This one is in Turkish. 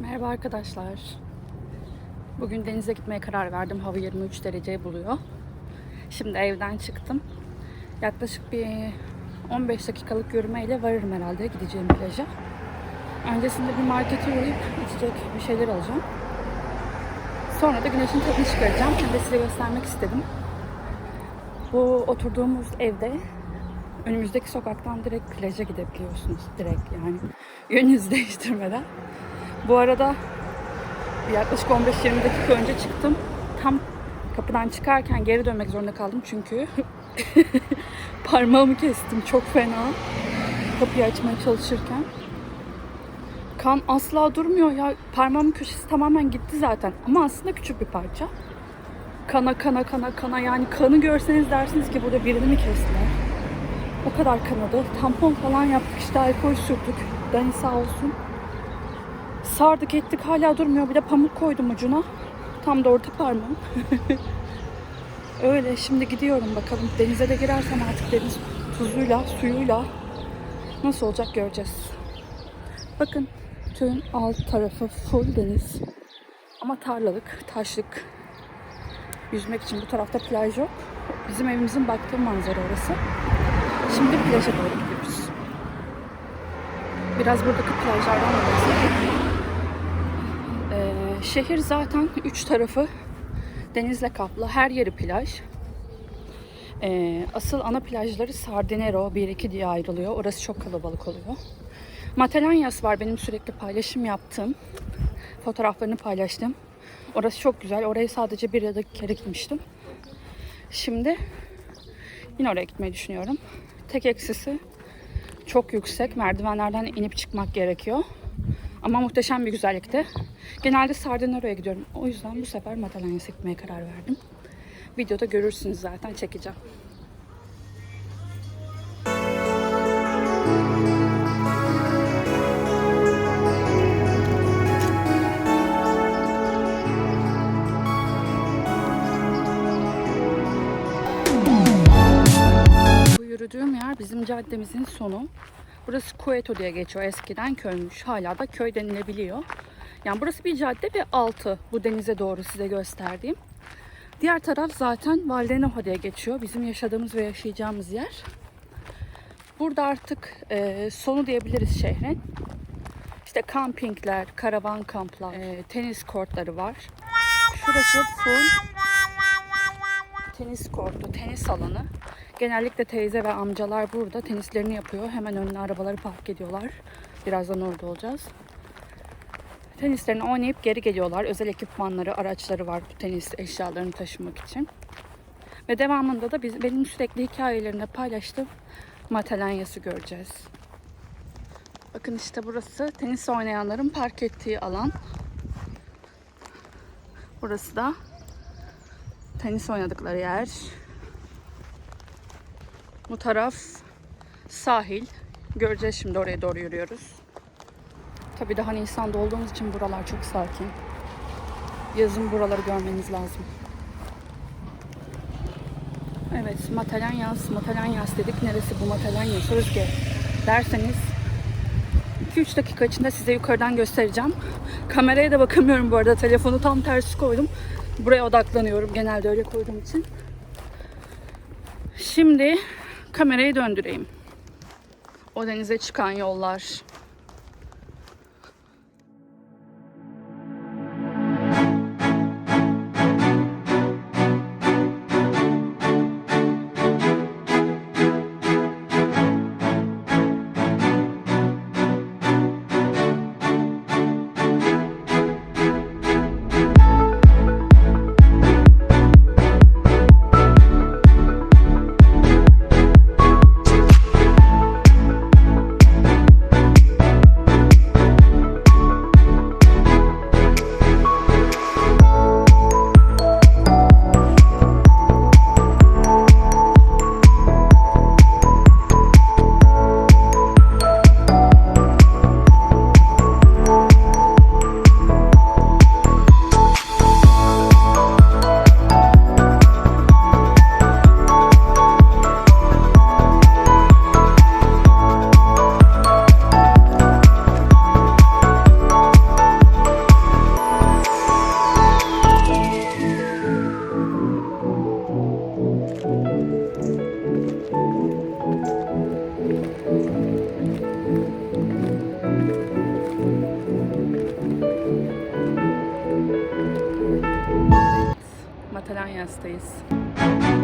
Merhaba arkadaşlar. Bugün denize gitmeye karar verdim. Hava 23 dereceyi buluyor. Şimdi evden çıktım. Yaklaşık bir 15 dakikalık yürümeyle varırım herhalde gideceğim plaja. Öncesinde bir markete uğrayıp içecek bir şeyler alacağım. Sonra da güneşin tadını çıkaracağım. Hem de size göstermek istedim. Bu oturduğumuz evde önümüzdeki sokaktan direkt plaja gidebiliyorsunuz. Direkt yani yönünüzü değiştirmeden. Bu arada yaklaşık 15-20 dakika önce çıktım. Tam kapıdan çıkarken geri dönmek zorunda kaldım çünkü parmağımı kestim çok fena. Kapıyı açmaya çalışırken. Kan asla durmuyor ya. Parmağımın köşesi tamamen gitti zaten. Ama aslında küçük bir parça. Kana kana kana kana yani kanı görseniz dersiniz ki burada birini mi kestiler? O kadar kanadı. Tampon falan yaptık işte alkol sürdük. Dani sağ olsun. Sardık ettik hala durmuyor. Bir de pamuk koydum ucuna. Tam da orta parmağım. Öyle şimdi gidiyorum bakalım. Denize de girersem artık deniz tuzuyla, suyuyla nasıl olacak göreceğiz. Bakın köyün alt tarafı full deniz. Ama tarlalık, taşlık. Yüzmek için bu tarafta plaj yok. Bizim evimizin baktığı manzara orası. Şimdi plaja doğru gidiyoruz. Biraz buradaki plajlardan da bahsedeyim. Ee, şehir zaten üç tarafı denizle kaplı. Her yeri plaj. Ee, asıl ana plajları Sardinero 1-2 diye ayrılıyor. Orası çok kalabalık oluyor. Matelanyas var benim sürekli paylaşım yaptığım. Fotoğraflarını paylaştım. Orası çok güzel. Oraya sadece bir ya da kere gitmiştim. Şimdi yine oraya gitmeyi düşünüyorum. Tek eksisi çok yüksek. Merdivenlerden inip çıkmak gerekiyor. Ama muhteşem bir güzellikte. Genelde Sardinero'ya gidiyorum. O yüzden bu sefer Matalanya'ya gitmeye karar verdim. Videoda görürsünüz zaten çekeceğim. Bu yürüdüğüm yer bizim caddemizin sonu. Burası Cueto diye geçiyor. Eskiden köymüş. Hala da köy denilebiliyor. Yani burası bir cadde ve altı bu denize doğru size gösterdiğim. Diğer taraf zaten Valdenoha diye geçiyor. Bizim yaşadığımız ve yaşayacağımız yer. Burada artık e, sonu diyebiliriz şehrin. İşte kampingler, karavan kamplar, e, tenis kortları var. Şurası full tenis kortu, tenis alanı. Genellikle teyze ve amcalar burada tenislerini yapıyor. Hemen önüne arabaları park ediyorlar. Birazdan orada olacağız. Tenislerini oynayıp geri geliyorlar. Özel ekipmanları, araçları var bu tenis eşyalarını taşımak için. Ve devamında da biz, benim sürekli hikayelerimde paylaştığım Matelanyas'ı göreceğiz. Bakın işte burası tenis oynayanların park ettiği alan. Burası da tenis oynadıkları yer. Bu taraf sahil. Göreceğiz şimdi oraya doğru yürüyoruz. Tabii daha Nisan'da olduğumuz için buralar çok sakin. Yazın buraları görmeniz lazım. Evet, Matalanyas, Matalanyas dedik. Neresi bu Matalanyas? Özge derseniz 2-3 dakika içinde size yukarıdan göstereceğim. Kameraya da bakamıyorum bu arada. Telefonu tam tersi koydum. Buraya odaklanıyorum genelde öyle koyduğum için. Şimdi kamerayı döndüreyim. O denize çıkan yollar. festas.